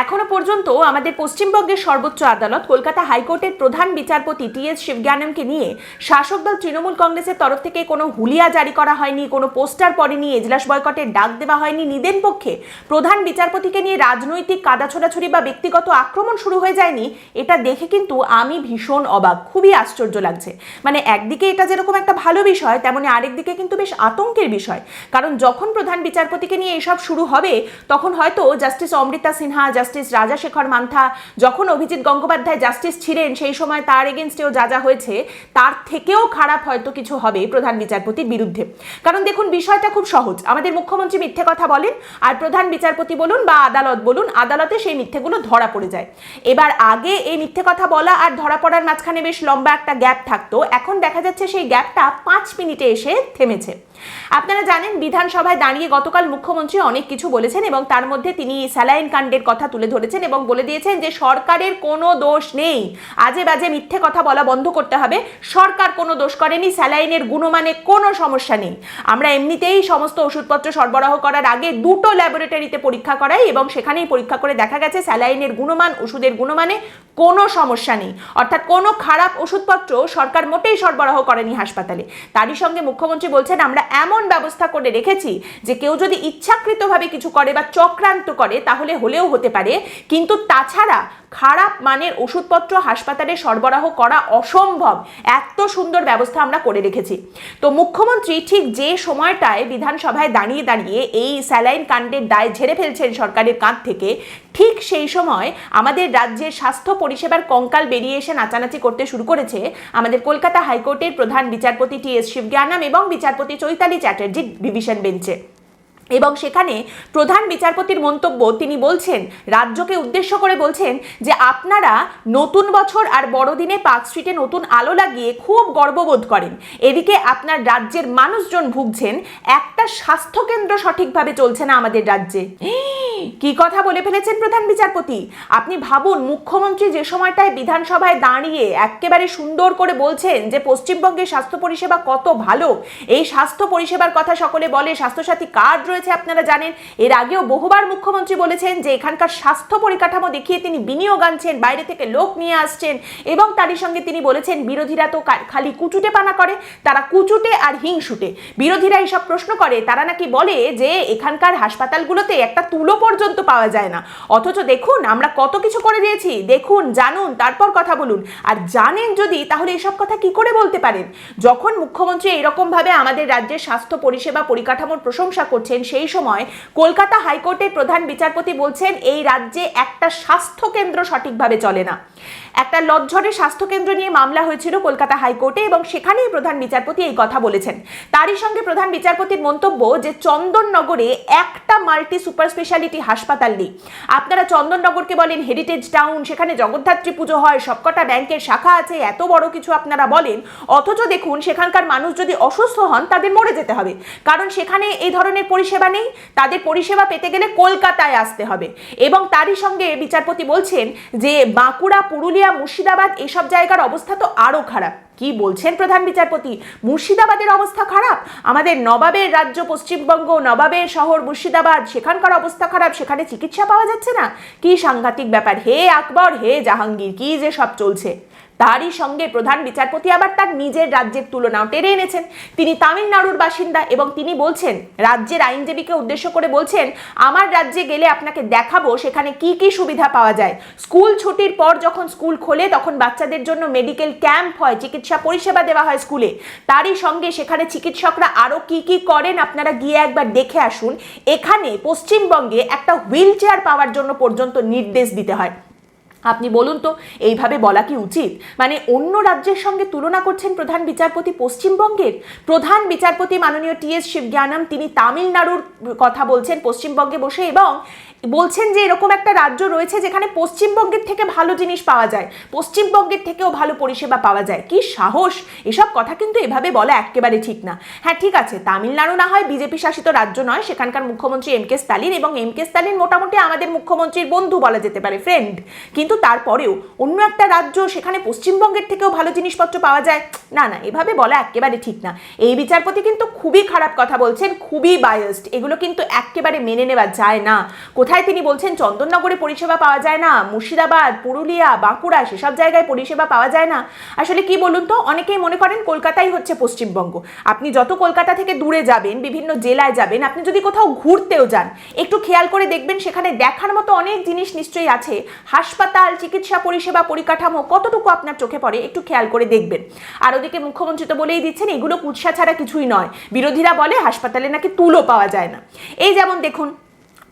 এখনও পর্যন্ত আমাদের পশ্চিমবঙ্গের সর্বোচ্চ আদালত কলকাতা হাইকোর্টের প্রধান বিচারপতি টি এস শিবজ্ঞানমকে নিয়ে শাসক দল তৃণমূল কংগ্রেসের তরফ থেকে কোনো হুলিয়া জারি করা হয়নি, কোনো পোস্টার পড়েনি, এজলাস বয়কটের ডাক দেওয়া হয়নি, নিদেন পক্ষে প্রধান বিচারপতিকে নিয়ে রাজনৈতিক কাদা ছোড়াছুড়ি বা ব্যক্তিগত আক্রমণ শুরু হয়ে যায়নি, এটা দেখে কিন্তু আমি ভীষণ অবাক, খুবই আশ্চর্য লাগছে। মানে একদিকে এটা যেরকম একটা ভালো বিষয়, তেমনি আরেকদিকে কিন্তু বেশ আতঙ্কের বিষয়। কারণ যখন প্রধান বিচারপতিকে নিয়ে এসব শুরু হবে, তখন হয়তো জাস্টিস অমৃতা সিনহা জাস্টিস রাজাশেখর মান্থা যখন অভিজিৎ গঙ্গোপাধ্যায় জাস্টিস ছিলেন, সেই সময় তার এগেনস্টেও যা যা হয়েছে, তার থেকেও খারাপ হয়তো কিছু হবে প্রধান বিচারপতির বিরুদ্ধে। কারণ দেখুন, বিষয়টা খুব সহজ। আমাদের মুখ্যমন্ত্রী মিথ্যে কথা বলেন, আর প্রধান বিচারপতি বলুন বা আদালত বলুন, আদালতে সেই মিথ্যেগুলো ধরা পড়ে যায়। এবার আগে এই মিথ্যে কথা বলা আর ধরা পড়ার মাঝখানে বেশ লম্বা একটা গ্যাপ থাকতো। এখন দেখা যাচ্ছে সেই গ্যাপটা পাঁচ মিনিটে এসে থেমেছে। আপনারা জানেন, বিধানসভায় দাঁড়িয়ে গতকাল মুখ্যমন্ত্রী অনেক কিছু বলেছেন এবং তার মধ্যে তিনি স্যালাইন কাণ্ডের কথা তুলে ধরেছেন এবং বলে দিয়েছেন যে সরকারের কোনো দোষ নেই। আজে বাজে মিথ্যে কথা বলা বন্ধ করতে হবে। সরকার কোনো দোষ করেনি, স্যালাইনের গুণমানে কোনো সমস্যা নেই। আমরা এমনিতেই সমস্ত ওষুধপত্র সরবরাহ করার আগে দুটো ল্যাবরেটরিতে পরীক্ষা করাই এবং সেখানেই পরীক্ষা করে দেখা গেছে স্যালাইনের গুণমান, ওষুধের গুণমানে কোনো সমস্যা নেই। অর্থাৎ কোনো খারাপ ওষুধপত্র সরকার মোটেই সরবরাহ করেনি হাসপাতালে। তারই সঙ্গে মুখ্যমন্ত্রী বলছেন, আমরা এমন ব্যবস্থা করে রেখেছি যে কেউ যদি ইচ্ছাকৃতভাবে কিছু করে বা চক্রান্ত করে, তাহলে হলেও হতে পারে। কিন্তু তাছাড়া খারাপ মানের ওষুধপত্র হাসপাতালে সরবরাহ করা অসম্ভব। এত সুন্দর ব্যবস্থা আমরা করে রেখেছি। তো মুখ্যমন্ত্রী ঠিক যে সময়টায় বিধানসভায় দাঁড়িয়ে দাঁড়িয়ে এই স্যালাইন কাণ্ডের দায় ঝেড়ে ফেলছেন সরকারের কাঁধ থেকে, ঠিক সেই সময় আমাদের রাজ্যের স্বাস্থ্য পরিষেবার কঙ্কাল বেরিয়ে এসে নাচানাচি করতে শুরু করেছে আমাদের কলকাতা হাইকোর্টের প্রধান বিচারপতি টি এস শিবজ্ঞানাম এবং বিচারপতি চৈতালি চ্যাটার্জি ডিভিশন বেঞ্চে। এবং সেখানে প্রধান বিচারপতির মন্তব্য তিনি বলছেন, রাজ্যকে উদ্দেশ্য করে বলছেন যে আপনারা নতুন বছর আর বড়দিনে পার্ক স্ট্রিটে নতুন আলো লাগিয়ে খুব গর্ববোধ করেন। এদিকে আপনার রাজ্যের মানুষজন ভুগছেন, একটা স্বাস্থ্যকেন্দ্র সঠিকভাবে চলছে না আমাদের রাজ্যে। কি কথা বলে ফেলেছেন প্রধান বিচারপতি? আপনি ভাবুন, মুখ্যমন্ত্রী যে সময়টায় বিধানসভায় দাঁড়িয়ে একেবারে সুন্দর করে বলছেন যে পশ্চিমবঙ্গের স্বাস্থ্য পরিষেবা কত ভালো, এই স্বাস্থ্য পরিষেবার কথা সকলে বলে, স্বাস্থ্যসাথী কার্ড রয়েছে আপনারা জানেন। এর আগেও বহুবার মুখ্যমন্ত্রী বলেছেন যে এখানকার স্বাস্থ্য পরিকাঠামো দেখিয়ে তিনি বিনিয়োগ আনছেন, বাইরে থেকে লোক নিয়ে আসছেন এবং তারই সঙ্গে তিনি বলেছেন, বিরোধীরা তো খালি কুচুটে পানা করে, তারা কুচুটে আর হিংসুটে। বিরোধীরা এইসব প্রশ্ন করে, তারা নাকি বলে যে এখানকার হাসপাতালগুলোতে একটা তুলো পর্যন্ত পাওয়া যায় না। অথচ দেখুন, আমরা কত কিছু করে দিয়েছি। দেখুন, জানুন, তারপর কথা বলুন। আর জানেন যদি, তাহলে এসব কথা কি করে বলতে পারেন? যখন মুখ্যমন্ত্রী এরকমভাবে আমাদের রাজ্যের স্বাস্থ্য পরিষেবা পরিকাঠামোর প্রশংসা করছেন সেই সময় কলকাতা হাইকোর্টের প্রধান বিচারপতি বলছেন, এই রাজ্যে একটা স্বাস্থ্য কেন্দ্র সঠিকভাবে চলে না। একটা লজ্জরের স্বাস্থ্যকেন্দ্র নিয়ে মামলা হয়েছিল কলকাতা হাইকোর্টে এবং সেখানেই প্রধান বিচারপতি এই কথা বলেছেন। তারই সঙ্গে প্রধান বিচারপতির মন্তব্য যে চন্দননগরে একটা মাল্টি সুপার স্পেশালিটি হাসপাতাল নেই। আপনারা চন্দননগরকে বলেন হেরিটেজ টাউন, সেখানে জগদ্ধাত্রী পুজো হয়, সবকটা ব্যাংকের শাখা আছে, এত বড় কিছু আপনারা বলেন, অথচ দেখুন সেখানকার মানুষ যদি অসুস্থ হন তাদের মরে যেতে হবে। কারণ সেখানে এই ধরনের পরিষেবা নেই, তাদের পরিষেবা পেতে গেলে কলকাতায় আসতে হবে। এবং তারই সঙ্গে বিচারপতি বলছেন যে বাঁকুড়া পুরুলিয়া, মুর্শিদাবাদ এসব জায়গার অবস্থা তো আরও খারাপ। কি বলছেন প্রধান বিচারপতি? মুর্শিদাবাদের অবস্থা খারাপ? আমাদের নবাবের রাজ্য, পশ্চিমবঙ্গ, নবাবের শহর, মুর্শিদাবাদ, সেখানকার অবস্থা খারাপ, সেখানে চিকিৎসা পাওয়া যাচ্ছে না? কি সাংঘাতিক ব্যাপার? হে আকবর, হে জাহাঙ্গীর, কি যে সব চলছে। তারই সঙ্গে প্রধান বিচারপতি আবার তার নিজের রাজ্যের তুলনাও টেনে এনেছেন। তিনি তামিলনাড়ুর বাসিন্দা এবং তিনি বলছেন, রাজ্যের আইনজীবীকে উদ্দেশ্য করে বলছেন, আমার রাজ্যে গেলে আপনাকে দেখাবো সেখানে কি কি সুবিধা পাওয়া যায়। স্কুল ছুটির পর যখন স্কুল খোলে তখন বাচ্চাদের জন্য মেডিকেল ক্যাম্প হয়, চিকিৎসা পরিষেবা দেওয়া হয় স্কুলে। তারই সঙ্গে সেখানে চিকিৎসকরা আরও কি কি করেন আপনারা গিয়ে একবার দেখে আসুন। এখানে পশ্চিমবঙ্গে একটা হুইল চেয়ার পাওয়ার জন্য পর্যন্ত নির্দেশ দিতে হয়। আপনি বলুন তো, এইভাবে বলা কি উচিত? মানে অন্য রাজ্যের সঙ্গে তুলনা করছেন প্রধান বিচারপতি পশ্চিমবঙ্গের? প্রধান বিচারপতি মাননীয় টি এস শিবজ্ঞানম, তিনি তামিলনাড়ুর কথা বলছেন পশ্চিমবঙ্গে বসে এবং বলছেন যে এরকম একটা রাজ্য রয়েছে যেখানে পশ্চিমবঙ্গের থেকে ভালো জিনিস পাওয়া যায়, পশ্চিমবঙ্গের থেকেও ভালো পরিষেবা পাওয়া যায়। কি সাহস! এসব কথা কিন্তু এভাবে বলা একেবারে ঠিক না। হ্যাঁ ঠিক আছে, তামিলনাড়ু না হয় বিজেপি শাসিত রাজ্য নয়, সেখানকার মুখ্যমন্ত্রী এম কে স্টালিন এবং এম কে স্টালিন মোটামুটি আমাদের মুখ্যমন্ত্রীর বন্ধু বলা যেতে পারে ফ্রেন্ড কিন্তু কিন্তু তারপরেও অন্য একটা রাজ্য, সেখানে পশ্চিমবঙ্গের থেকেও ভালো জিনিসপত্র পাওয়া যায়, না না, এভাবে বলা একেবারে ঠিক না। এই বিচারপতি কিন্তু খুবই খারাপ কথা বলছেন, খুবই বায়াসড এগুলো কিন্তু একেবারে মেনে নেওয়া যায় না। কোথায় তিনি বলছেন, চন্দননগরে পরিষেবা পাওয়া যায় না, মুর্শিদাবাদ, পুরুলিয়া, বাঁকুড়া, সেসব জায়গায় পরিষেবা পাওয়া যায় না। আসলে কি বলুন তো, অনেকেই মনে করেন কলকাতাই হচ্ছে পশ্চিমবঙ্গ। আপনি যত কলকাতা থেকে দূরে যাবেন, বিভিন্ন জেলায় যাবেন, আপনি যদি কোথাও ঘুরতেও যান, একটু খেয়াল করে দেখবেন সেখানে দেখার মতো অনেক জিনিস নিশ্চয়ই আছে। হাসপাতাল চিকিৎসা পরিষেবা পরিকাঠামো, কতটুকু আপনার চোখে পড়ে একটু খেয়াল করে দেখবেন। আর ওদিকে মুখ্যমন্ত্রী তো বলেই দিচ্ছেন, এগুলো কুৎসা ছাড়া কিছুই নয়। বিরোধীরা বলে হাসপাতালে নাকি তুলো পাওয়া যায় না। এই যেমন দেখুন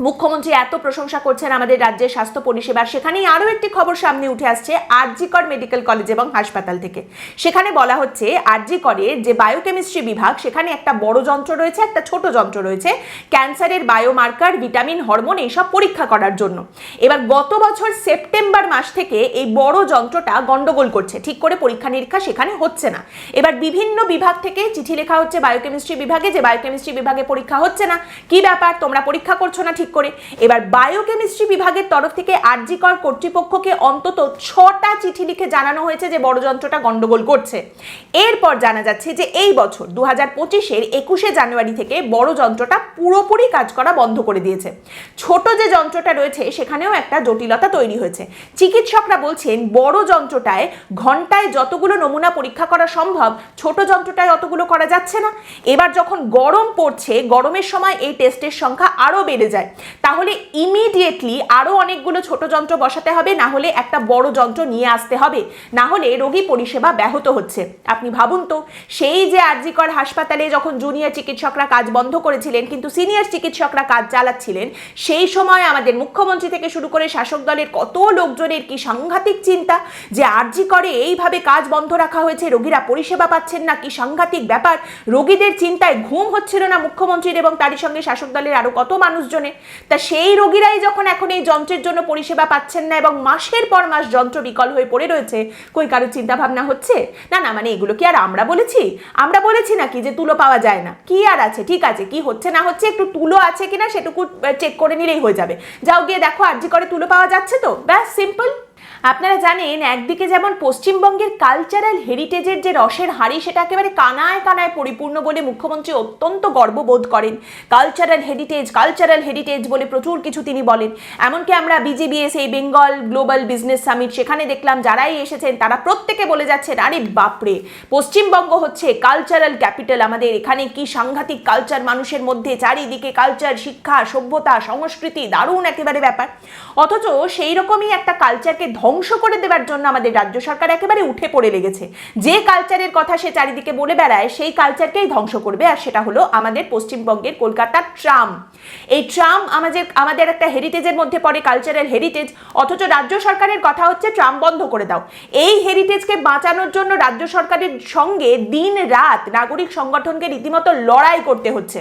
মুখ্যমন্ত্রী এত প্রশংসা করছেন আমাদের রাজ্যের স্বাস্থ্য পরিষেবার। সেখানেই আরও একটি খবর সামনে উঠে আসছে, আরজিকর মেডিকেল কলেজ এবং হাসপাতাল থেকে। সেখানে বলা হচ্ছে আরজিকরের যে বায়োকেমিস্ট্রি বিভাগ, সেখানে একটা বড় যন্ত্র রয়েছে, একটা ছোট যন্ত্র রয়েছে, ক্যান্সারের বায়োমার্কার ভিটামিন হরমোন এইসব পরীক্ষা করার জন্য। এবার গত বছর সেপ্টেম্বর মাস থেকে এই বড় যন্ত্রটা গন্ডগোল করছে। ঠিক করে পরীক্ষা নিরীক্ষা সেখানে হচ্ছে না। এবার বিভিন্ন বিভাগ থেকে চিঠি লেখা হচ্ছে বায়োকেমিস্ট্রি বিভাগে যে বায়োকেমিস্ট্রি বিভাগে পরীক্ষা হচ্ছে না। কি ব্যাপার? তোমরা পরীক্ষা করছ না ঠিক করে। এবার বায়োকেমিস্ট্রি বিভাগের তরফ থেকে আরজিকর কর্তৃপক্ষকে অন্তত ছটা চিঠি লিখে জানানো হয়েছে যে বড় যন্ত্রটা গন্ডগোল করছে। এরপর জানা যাচ্ছে যে এই বছর দু হাজার পঁচিশের একুশে জানুয়ারি থেকে বড় যন্ত্রটা পুরোপুরি কাজ করা বন্ধ করে দিয়েছে। ছোট যে যন্ত্রটা রয়েছে, সেখানেও একটা জটিলতা তৈরি হয়েছে। চিকিৎসকরা বলছেন, বড় যন্ত্রটায় ঘন্টায় যতগুলো নমুনা পরীক্ষা করা সম্ভব, ছোট যন্ত্রটায় অতগুলো করা যাচ্ছে না। এবার যখন গরম পড়ছে, গরমের সময় এই টেস্টের সংখ্যা আরও বেড়ে যায়। তাহলে ইমিডিয়েটলি আরও অনেকগুলো ছোট যন্ত্র বসাতে হবে, না হলে একটা বড় যন্ত্র নিয়ে আসতে হবে। না হলে রোগী পরিষেবা ব্যাহত হচ্ছে। আপনি ভাবুন তো, সেই যে আরজিকর হাসপাতালে যখন জুনিয়র চিকিৎসকরা কাজ বন্ধ করেছিলেন, কিন্তু সিনিয়র চিকিৎসকরা কাজ চালাচ্ছিলেন, সেই সময় আমাদের মুখ্যমন্ত্রী থেকে শুরু করে শাসক দলের কত লোকজনের কি সাংঘাতিক চিন্তা যে আরজি করে এইভাবে কাজ বন্ধ রাখা হয়েছে, রোগীরা পরিষেবা পাচ্ছেন না, কি সাংঘাতিক ব্যাপার? রোগীদের চিন্তায় ঘুম হচ্ছিল না মুখ্যমন্ত্রীর এবং তারই সঙ্গে শাসক দলের আরও কত মানুষজনের। তা সেই রোগীরাই যখন এখন এই যন্ত্রের জন্য পরিষেবা পাচ্ছেন না এবং মাসের পর মাস যন্ত্র বিকল হয়ে পড়ে রয়েছে, কই কারও চিন্তা ভাবনা হচ্ছে? না না মানে এগুলো কি আর আমরা বলেছি? আমরা বলেছি নাকি যে তুলো পাওয়া যায় না? কি আর আছে? ঠিক আছে, কি হচ্ছে না হচ্ছে একটু তুলো আছে কিনা সেটুকু চেক করে নিলেই হয়ে যাবে। যাও গিয়ে দেখো আরজি করে তুলো পাওয়া যাচ্ছে তো? ব্যাস সিম্পল আপনারা জানেন, একদিকে যেমন পশ্চিমবঙ্গের কালচারাল হেরিটেজের যে রসের হাড়ি, সেটা একেবারে কানায় কানায় পরিপূর্ণ বলে মুখ্যমন্ত্রী অত্যন্ত গর্ববোধ করেন। কালচারাল হেরিটেজ কালচারাল হেরিটেজ বলে প্রচুর কিছু তিনি বলেন। এমনকি আমরা বিজিবিএস এই বেঙ্গল গ্লোবাল বিজনেস সামিট সেখানে দেখলাম, যারাই এসেছেন, তারা প্রত্যেকে বলে যাচ্ছেন, আরে বাপরে, পশ্চিমবঙ্গ হচ্ছে কালচারাল ক্যাপিটাল আমাদের। এখানে কি সাংঘাতিক কালচার মানুষের মধ্যে, চারিদিকে কালচার শিক্ষা, সভ্যতা, সংস্কৃতি, দারুণ একেবারে ব্যাপার। অথচ সেই রকমই একটা কালচারকে ধ্বংস করে দেওয়ার জন্য আমাদের রাজ্য সরকার একেবারে উঠে পড়ে লেগেছে। যে কালচারের কথা সে চারিদিকে বলে বেড়ায়, সেই কালচারকেই ধ্বংস করবে। আর সেটা হলো আমাদের পশ্চিমবঙ্গের কলকাতার ট্রাম। এই ট্রাম আমাদের আমাদের একটা হেরিটেজের মধ্যে পড়ে কালচারাল হেরিটেজ অথচ রাজ্য সরকারের কথা হচ্ছে, ট্রাম বন্ধ করে দাও। এই হেরিটেজকে বাঁচানোর জন্য রাজ্য সরকারের সঙ্গে দিন রাত নাগরিক সংগঠনকে রীতিমতো লড়াই করতে হচ্ছে।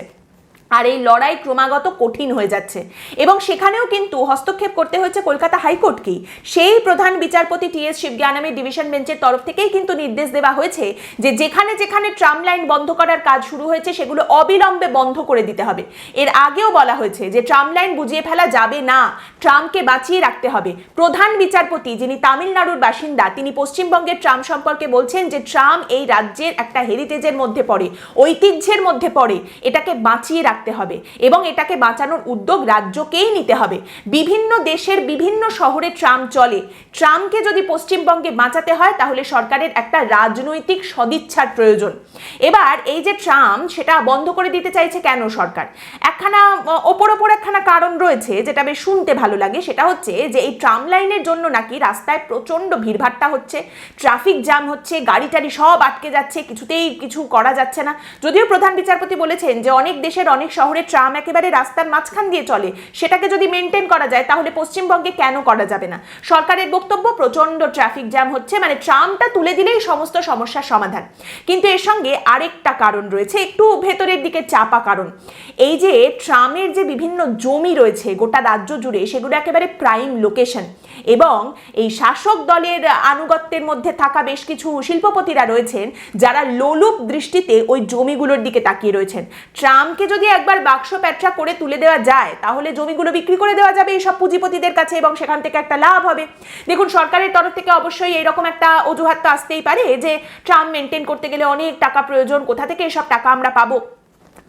আর এই লড়াই ক্রমাগত কঠিন হয়ে যাচ্ছে। এবং সেখানেও কিন্তু হস্তক্ষেপ করতে হয়েছে কলকাতা হাইকোর্টকেই সেই প্রধান বিচারপতি টি এস শিবজ্ঞানামের ডিভিশন বেঞ্চের তরফ থেকেই কিন্তু নির্দেশ দেওয়া হয়েছে যে যেখানে যেখানে ট্রাম লাইন বন্ধ করার কাজ শুরু হয়েছে সেগুলো অবিলম্বে বন্ধ করে দিতে হবে। এর আগেও বলা হয়েছে যে ট্রাম লাইন বুঝিয়ে ফেলা যাবে না, ট্রামকে বাঁচিয়ে রাখতে হবে। প্রধান বিচারপতি যিনি তামিলনাড়ুর বাসিন্দা, তিনি পশ্চিমবঙ্গের ট্রাম সম্পর্কে বলছেন যে ট্রাম এই রাজ্যের একটা হেরিটেজের মধ্যে পড়ে, ঐতিহ্যের মধ্যে পড়ে, এটাকে বাঁচিয়ে রাখতে হবে এবং এটাকে বাঁচানোর উদ্যোগ রাজ্যকেই নিতে হবে। বিভিন্ন দেশের বিভিন্ন শহরে ট্রাম চলে। ট্রামকে যদি পশ্চিমবঙ্গে বাঁচাতে হয়, তাহলে সরকারের একটা রাজনৈতিক সদিচ্ছার প্রয়োজন। এবার এই যে ট্রাম, সেটা বন্ধ করে দিতে চাইছে কেন সরকার? একখানা, ওপর ওপর একখানা কারণ রয়েছে, যেটা বেশ শুনতে ভালো লাগে। সেটা হচ্ছে যে, এই ট্রাম লাইনের জন্য নাকি রাস্তায় প্রচণ্ড ভিড়ভাট্টা হচ্ছে। ট্রাফিক জ্যাম হচ্ছে, গাড়ি টাড়ি সব আটকে যাচ্ছে, কিছুতেই কিছু করা যাচ্ছে না। যদিও প্রধান বিচারপতি বলেছেন যে, অনেক দেশের অনেক শহরে ট্রাম একেবারে রাস্তার মাঝখান দিয়ে চলে। সেটাকে যদি মেনটেন করা যায়, তাহলে পশ্চিমবঙ্গে কেন করা যাবে না? সরকারের বক্তব্য, প্রচণ্ড ট্রাফিক জ্যাম হচ্ছে মানে ট্রামটা তুলে দিলেই সমস্ত সমস্যার সমাধান। কিন্তু এর সঙ্গে আরেকটা কারণ রয়েছে, একটু ভেতরের দিকে চাপা কারণ। এই যে ট্রামের যে বিভিন্ন জমি রয়েছে, গোটা রাজ্য জুড়ে, সেগুলো একেবারে প্রাইম লোকেশন এবং এই শাসক দলের আনুগত্যের মধ্যে থাকা বেশ কিছু শিল্পপতিরা রয়েছেন, যারা লোলুপ দৃষ্টিতে ওই জমিগুলোর দিকে তাকিয়ে রয়েছেন। ট্রামকে যদি একবার বাক্স প্যাটরা করে তুলে দেওয়া যায়, তাহলে জমিগুলো বিক্রি করে দেওয়া যাবে এইসব পুঁজিপতিদের কাছে এবং সেখান থেকে একটা লাভ হবে। দেখুন, সরকারের তরফ থেকে অবশ্যই এরকম একটা অজুহাত তো আসতেই পারে যে ট্রাম মেনটেন করতে গেলে অনেক টাকা প্রয়োজন, কোথা থেকে এসব টাকা আমরা পাবো?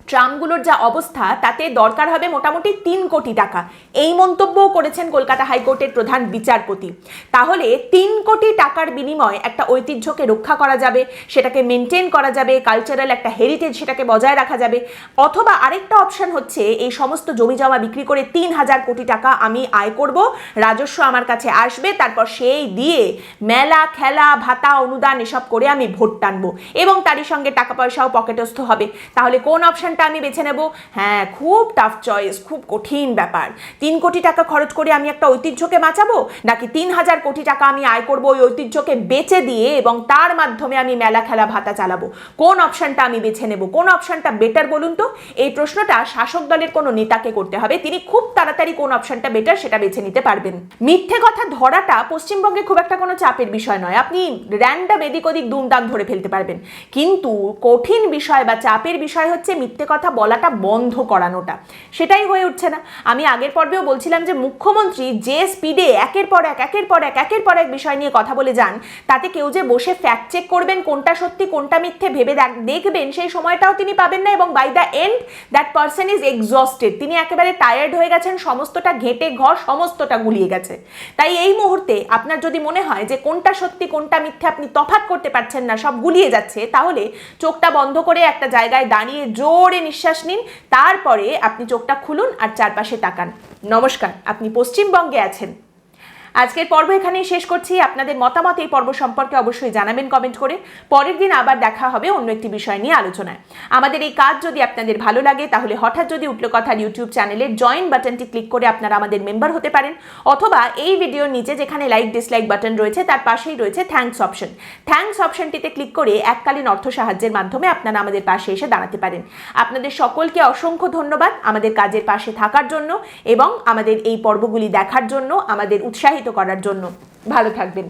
ট্রামগুলোর যা অবস্থা, তাতে দরকার হবে মোটামুটি তিন কোটি টাকা। এই মন্তব্যও করেছেন কলকাতা হাইকোর্টের প্রধান বিচারপতি। তাহলে তিন কোটি টাকার বিনিময়ে একটা ঐতিহ্যকে রক্ষা করা যাবে, সেটাকে মেনটেন করা যাবে কালচারাল একটা হেরিটেজ সেটাকে বজায় রাখা যাবে। অথবা আরেকটা অপশন হচ্ছে, এই সমস্ত জমি জমা বিক্রি করে তিন হাজার কোটি টাকা আমি আয় করব, রাজস্ব আমার কাছে আসবে, তারপর সেই দিয়ে মেলা, খেলা, ভাতা, অনুদান এসব করে আমি ভোট টানবো। এবং তারই সঙ্গে টাকা পয়সাও পকেটস্থ হবে। তাহলে কোন অপশনটা আমি বেছে নেব। হ্যাঁ খুব টাফ চয়েস খুব কঠিন ব্যাপার। তিন কোটি টাকা খরচ করে আমি একটা ঐতিহ্যকে বাঁচাবো? নাকি তিন হাজার কোটি টাকা আমি আয় করব ওই ঐতিহ্যকে বেচে দিয়ে এবং তার মাধ্যমে আমি মেলা খেলা ভাতা চালাবো? কোন অপশনটা আমি বেছে নেব? কোন অপশনটা বেটার বলুন তো? এই প্রশ্নটা শাসক দলের কোনো নেতাকে করতে হবে। তিনি খুব তাড়াতাড়ি কোন অপশনটা বেটার সেটা বেছে নিতে পারবেন। মিথ্যে কথা ধরাটা পশ্চিমবঙ্গে খুব একটা কোনো চাপের বিষয় নয়। আপনি র্যান্ডাম এদিক ওদিক দুমদাম ধরে ফেলতে পারবেন। কিন্তু কঠিন বিষয় বা চাপের বিষয় হচ্ছে মিথ্যে কথা বলাটা বন্ধ করানোটা। সেটাই হয়ে উঠছে না। আমি আগের পর্বেও বলছিলাম যে মুখ্যমন্ত্রী যে স্পিডে একের পর এক, একের পর এক, একের পর এক বিষয় নিয়ে কথা বলে যান, তাতে কেউ যে বসে ফ্যাক্ট চেক করবেন, কোনটা সত্যি, কোনটা মিথ্যে ভেবে দেখ- দেখবেন, সেই সময়টাও তিনি পাবেন না এবং by the end that person is exhausted তিনি একেবারে টায়ার্ড হয়ে গেছেন, সমস্তটা ঘেটে ঘর, সমস্তটা গুলিয়ে গেছে। তাই এই মুহূর্তে আপনার যদি মনে হয় যে কোনটা সত্যি, কোনটা মিথ্যে আপনি তফাৎ করতে পারছেন না, সব গুলিয়ে যাচ্ছে, তাহলে চোখটা বন্ধ করে একটা জায়গায় দাঁড়িয়ে জোরে নিঃশ্বাস নিন তারপরে আপনি চোখটা খুলুন আর চারপাশে তাকান। নমস্কার আপনি পশ্চিমবঙ্গে আছেন। আজকের পর্ব এখানেই শেষ করছি। আপনাদের মতামত এই পর্ব সম্পর্কে অবশ্যই জানাবেন কমেন্ট করে। পরের দিন আবার দেখা হবে অন্য একটি বিষয় নিয়ে আলোচনায়। আমাদের এই কাজ যদি আপনাদের ভালো লাগে, তাহলে হঠাৎ যদি উঠল কথার ইউটিউব চ্যানেলের জয়েন বাটনটি ক্লিক করে আপনারা আমাদের মেম্বার হতে পারেন। অথবা এই ভিডিওর নিচে যেখানে লাইক ডিসলাইক বাটন রয়েছে, তার পাশেই রয়েছে থ্যাঙ্কস অপশন থ্যাঙ্কস অপশনটিতে ক্লিক করে এককালীন অর্থ সাহায্যের মাধ্যমে আপনারা আমাদের পাশে এসে দাঁড়াতে পারেন। আপনাদের সকলকে অসংখ্য ধন্যবাদ আমাদের কাজের পাশে থাকার জন্য এবং আমাদের এই পর্বগুলি দেখার জন্য, আমাদের উৎসাহিত করার জন্য। ভালো থাকবেন।